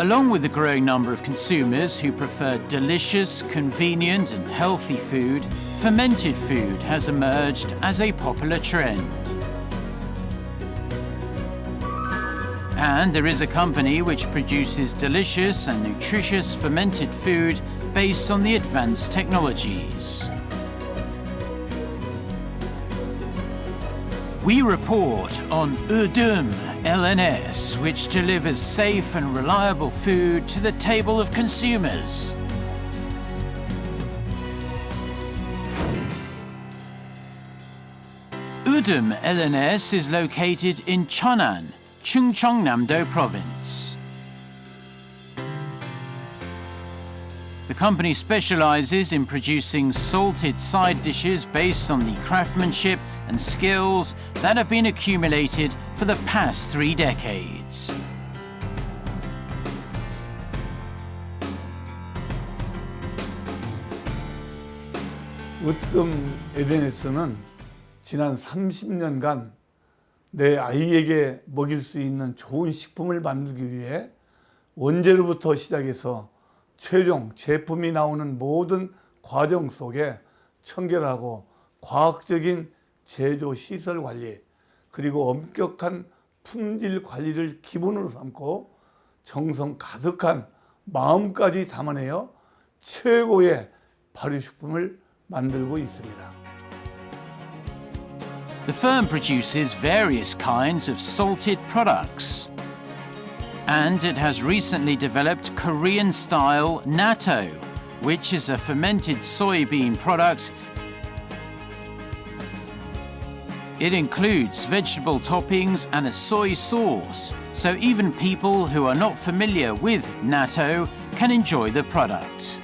Along with the growing number of consumers who prefer delicious, convenient, and healthy food, fermented food has emerged as a popular trend. And there is a company which produces delicious and nutritious fermented food based on the advanced technologies. We report on Udum LNS, which delivers safe and reliable food to the table of consumers. Udum LNS is located in Cheonan, Chungcheongnam-do Province. The company specializes in producing salted side dishes based on the craftsmanship and skills that have been accumulated for the past three decades. 으뜸 에덴에스는 지난 30년간 내 아이에게 먹일 수 있는 좋은 식품을 만들기 위해 원재료부터 시작해서 최종 제품이 나오는 모든 과정 속에 청결하고 과학적인 제조 시설 관리 그리고 엄격한 품질 관리를 기본으로 삼고 정성 가득한 마음까지 담아내어 최고의 발효식품을 만들고 있습니다. The firm produces various kinds of salted products. And it has recently developed Korean style natto, which is a fermented soybean product. It includes vegetable toppings and a soy sauce, so even people who are not familiar with natto can enjoy the product.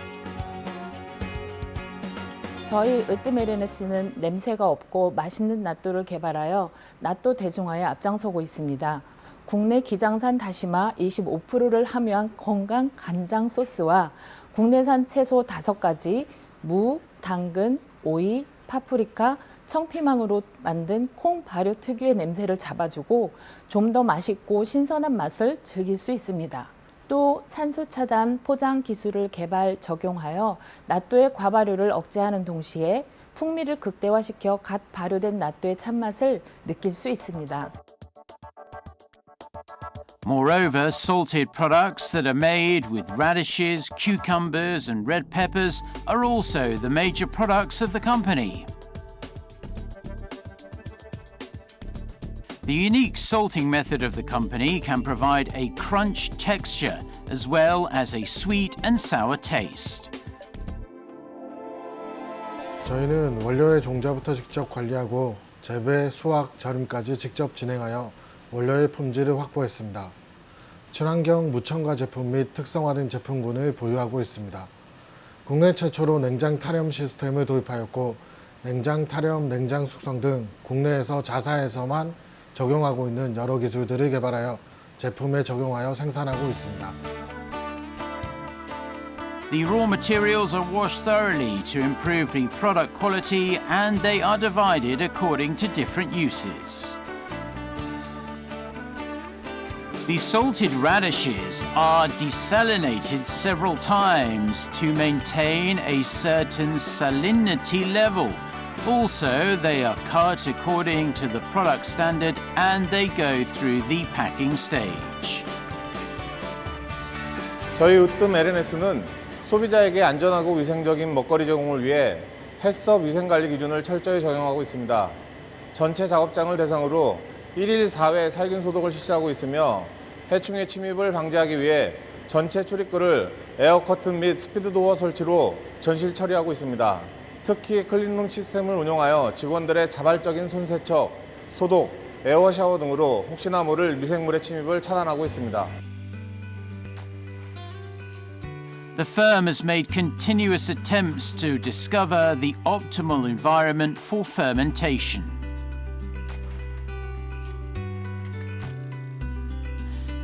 저희 으뜸에르네스는 냄새가 없고 맛있는 낫또를 개발하여 낫또 대중화에 앞장서고 있습니다. 국내 기장산 다시마 25%를 함유한 건강 간장 소스와 국내산 채소 5가지, 무, 당근, 오이, 파프리카, 청피망으로 만든 콩 발효 특유의 냄새를 잡아주고 좀 더 맛있고 신선한 맛을 즐길 수 있습니다. 또 산소 차단 포장 기술을 개발 적용하여 낫또의 과발효를 억제하는 동시에 풍미를 극대화시켜 갓 발효된 낫또의 참맛을 느낄 수 있습니다. Moreover, salted products that are made with radishes, cucumbers, and red peppers are also the major products of the company. The unique salting method of the company can provide a crunch texture as well as a sweet and sour taste. 저희는 원료의 종자부터 직접 관리하고 재배, 수확, 절임까지 직접 진행하여 원료의 품질을 확보했습니다. 친환경 무첨가 제품 및 특성화된 제품군을 보유하고 있습니다. 국내 최초로 냉장 탈염 시스템을 도입하였고 냉장 탈염, 냉장 숙성 등 국내에서 자사에서만 적용하고 있는 여러 기술들을 개발하여 제품에 적용하여 생산하고 있습니다. The raw materials are washed thoroughly to improve the product quality and they are divided according to different uses. The salted radishes are desalinated several times to maintain a certain salinity level. Also, they are cut according to the product standard and they go through the packing stage. 저희 으뜸 LNS는 소비자에게 안전하고 위생적인 먹거리 제공을 위해 햇섭 위생관리 기준을 철저히 적용하고 있습니다. 전체 작업장을 대상으로 1일 4회 살균 소독을 실시하고 있으며 해충의 침입을 방지하기 위해 전체 출입구를 에어커튼 및 스피드도어 설치로 전실 처리하고 있습니다. 특히 클린룸 시스템을 운영하여 직원들의 자발적인 손세척, 소독, 에어 샤워 등으로 혹시나 모를 미생물의 침입을 차단하고 있습니다. The firm has made continuous attempts to discover the optimal environment for fermentation.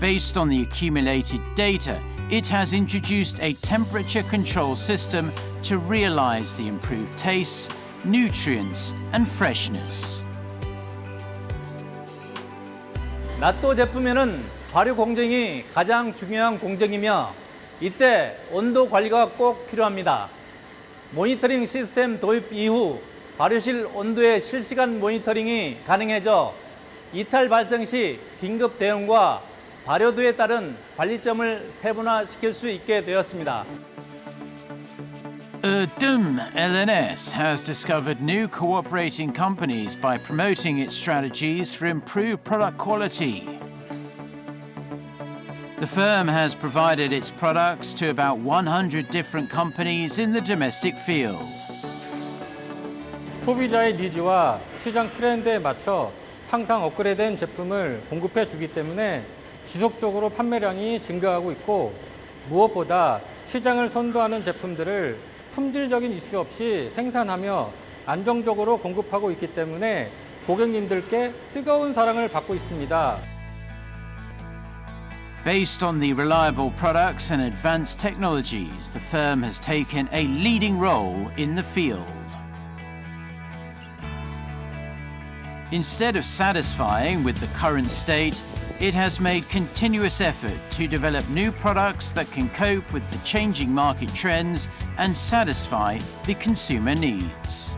Based on the accumulated data, it has introduced a temperature control system to realize the improved tastes, nutrients, and freshness. 낫또 제품에는 발효 공정이 가장 중요한 공정이며 이때 온도 관리가 꼭 필요합니다. 모니터링 시스템 도입 이후 발효실 온도의 실시간 모니터링이 가능해져 이탈 발생 시 긴급 대응과 발효도에 따른 관리점을 세분화시킬 수 있게 되었습니다. Erdum LNS has discovered new cooperating companies by promoting its strategies for improved product quality. The firm has provided its products to about 100 different companies in the domestic field. 소비자의 니즈와 시장 트렌드에 맞춰 항상 업그레이드된 제품을 공급해 주기 때문에 지속적으로 판매량이 증가하고 있고 무엇보다 시장을 선도하는 제품들을 품질적인 이슈 없이 생산하며 안정적으로 공급하고 있기 때문에 고객님들께 뜨거운 사랑을 받고 있습니다. Based on the reliable products and advanced technologies, the firm has taken a leading role in the field. Instead of satisfying with the current state, it has made continuous effort to develop new products that can cope with the changing market trends and satisfy the consumer needs.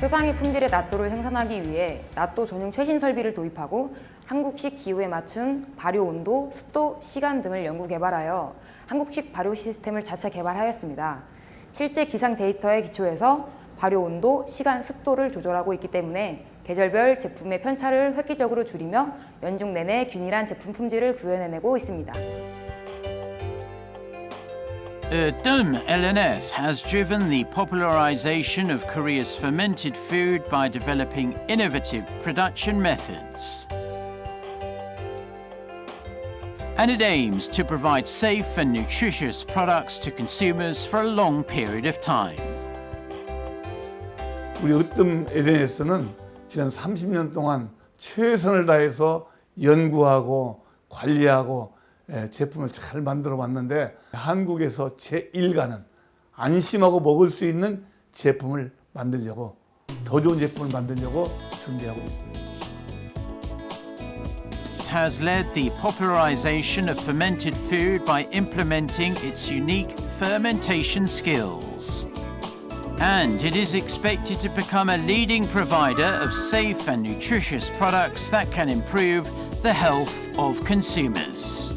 최상위 품질의 낫또를 생산하기 위해 낫또 전용 최신 설비를 도입하고 한국식 기후에 맞춘 발효 온도, 습도, 시간 등을 연구 개발하여 한국식 발효 시스템을 자체 개발하였습니다. 실제 기상 데이터에 기초해서 발효 온도, 시간, 습도를 조절하고 있기 때문에 계절별 제품의 편차를 획기적으로 줄이며 연중 내내 균일한 제품 품질을 구현해내고 있습니다. Erdum LNS has driven the popularization of Korea's fermented food by developing innovative production methods. And it aims to provide safe and nutritious products to consumers for a long period of time. 우리 으뜸 LNS는 지난 30년 동안 최선을 다해서 연구하고 관리하고 예, 제품을 잘 만들어 왔는데 한국에서 제1가는 안심하고 먹을 수 있는 제품을 만들려고 더 좋은 제품을 만들려고 준비하고 있습니다. Has led the popularization of fermented food by implementing its unique fermentation skills. And it is expected to become a leading provider of safe and nutritious products that can improve the health of consumers.